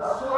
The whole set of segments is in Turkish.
Amém.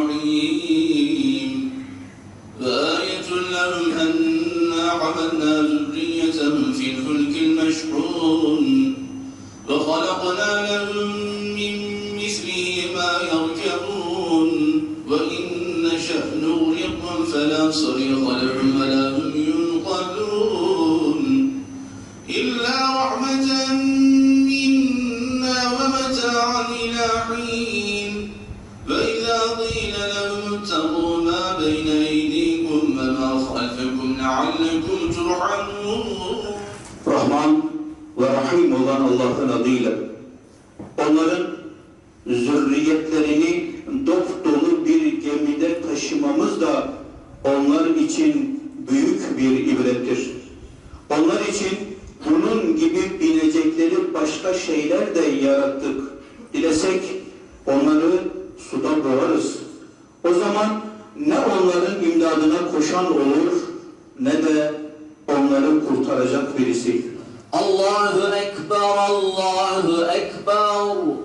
Ve Rahim olan Allah'ın adıyla onların zürriyetlerini dop dolu bir gemide taşımamız da onlar için büyük bir ibrettir. Onlar için bunun gibi binecekleri başka şeyler de yarattık. Dilesek onları suda boğarız. O zaman ne onların imdadına koşan olur ne de onları kurtaracak birisi. Allahu Ekber, Allahu Ekber.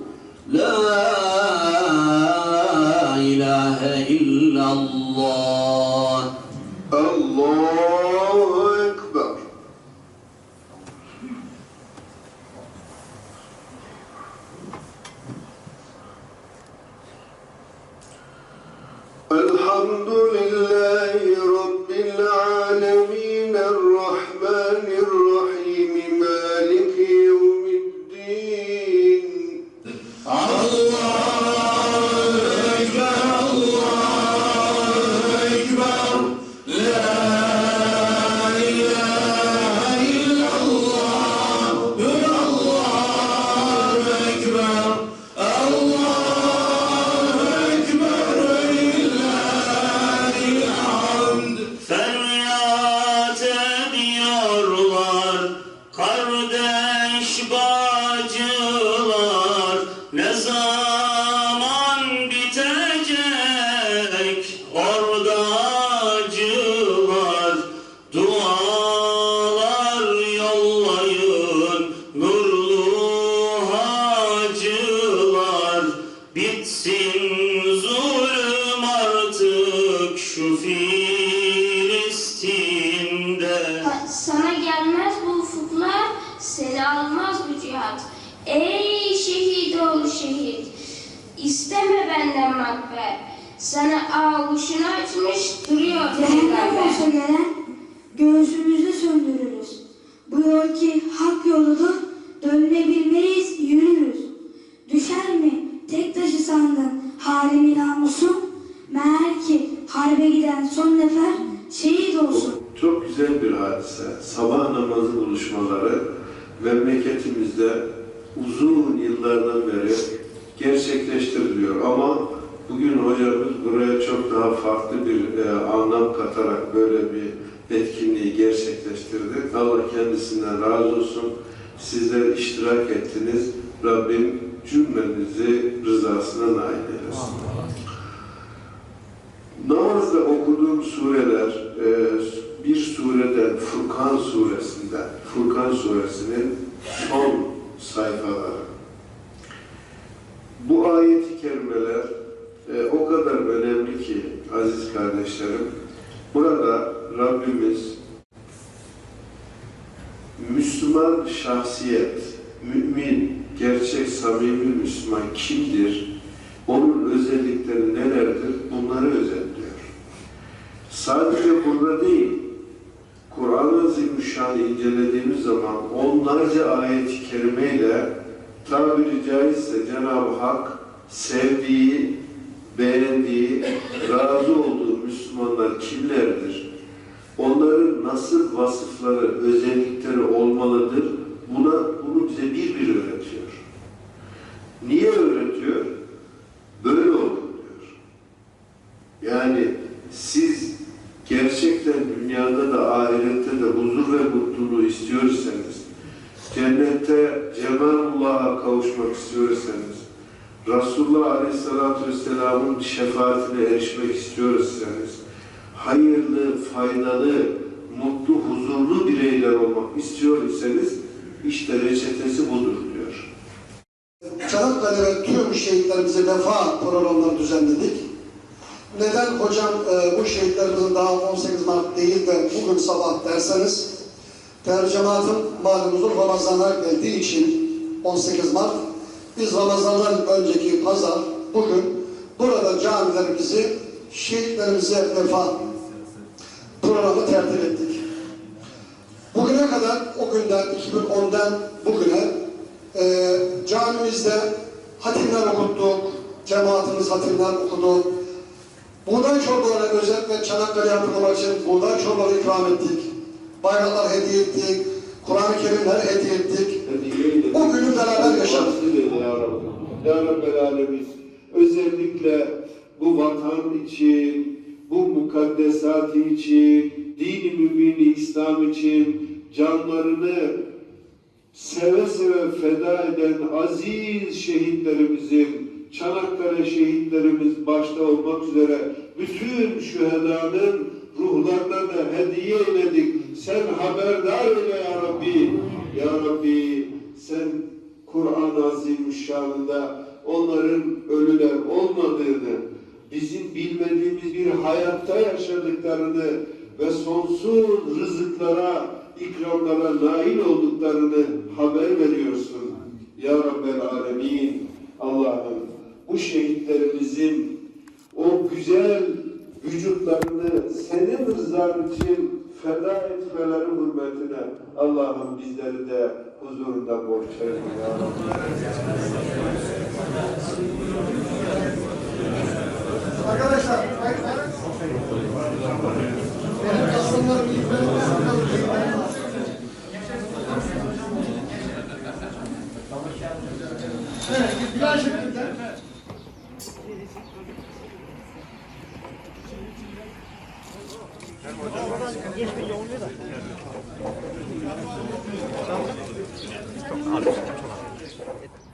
La ilahe illallah. Ey şehit oğlu şehit, isteme benden makber. Sana ağuşunu açmış duruyor Cehennem olsa gelen göğsümüzde söndürürüz. Bu yol ki hak yoludur, dönülebilmeyiz, yürürüz. Düşer mi tek taşı sandın harimi namusu? Meğer ki harbe giden son nefer şehit olsun. Çok güzel bir hadise. Sabah namazı buluşmaları memleketimizde uzun yıllardan beri gerçekleştiriliyor. Ama bugün hocamız buraya çok daha farklı bir e, anlam katarak böyle bir etkinliği gerçekleştirdi. Allah kendisinden razı olsun. Sizler iştirak ettiniz. Rabbim cümlenizi rızasına nail eylesin. Namazda okuduğum sureler e, bir sureden Furkan suresinden Furkan suresinin son sayfaları. Bu ayet-i kerimeler e, o kadar önemli ki aziz kardeşlerim. Burada Rabbimiz Müslüman şahsiyet, mümin, gerçek samimi Müslüman kimdir? Onun özellikleri nelerdir? Bunları özetliyor. Sadece burada değil, Kur'an-ı Azimüşşan'ı incelediğimiz zaman onlarca ayet-i kerimeyle tabiri caizse Cenab-ı Hak sevdiği, beğendiği, razı olduğu Müslümanlar kimlerdir? asıl vasıfları, özellikleri olmalıdır. Buna bunu bize bir bir öğretiyor. Niye öğretiyor? Böyle olun diyor. Yani siz gerçekten dünyada da ahirette de huzur ve mutluluğu istiyorsanız, cennette cemalullah'a kavuşmak istiyorsanız, Resulullah Aleyhisselatü Vesselam'ın şefaatine erişmek istiyorsanız, hayırlı, faydalı, mutlu, huzurlu bireyler olmak istiyor iseniz, işte reçetesi budur diyor. Çanakkale ve tüm şehitlerimize vefa programları düzenledik. Neden hocam e, bu şehitlerimizin daha 18 Mart değil de bugün sabah derseniz, değerli cemaatim malumunuz Ramazan'a geldiği için 18 Mart, biz Ramazan'dan önceki pazar bugün burada camilerimizi şehitlerimize vefa programı tertip ettik. Günden 2010'dan bugüne e, camimizde hatimler okuttuk, cemaatimiz hatimler okudu. Buğday çorbaları özellikle Çanakkale yapımlar için buğday çorbaları ikram ettik. Bayraklar hediye ettik, Kur'an-ı Kerimler hediye ettik. O günü beraber yaşadık. Ya Rabbel Alemin. Özellikle bu vatan için, bu mukaddesatı için, dini mübini İslam için canlarını seve seve feda eden aziz şehitlerimizin, Çanakkale şehitlerimiz başta olmak üzere bütün şühedanın ruhlarına da hediye eyledik. Sen haberdar eyle ya Rabbi. Ya Rabbi sen Kur'an-ı Azimüşşan'ında onların ölüler olmadığını, bizim bilmediğimiz bir hayatta yaşadıklarını ve sonsuz rızıklara, ikramlara nail olduklarını haber veriyorsun. Ya Rabbel Alemin, Allah'ım bu şehitlerimizin o güzel vücutlarını senin rızan için feda etmeleri hürmetine Allah'ım bizleri de huzurunda borç eyle ya. Arkadaşlar, Çok ağır, şey. çok ağır.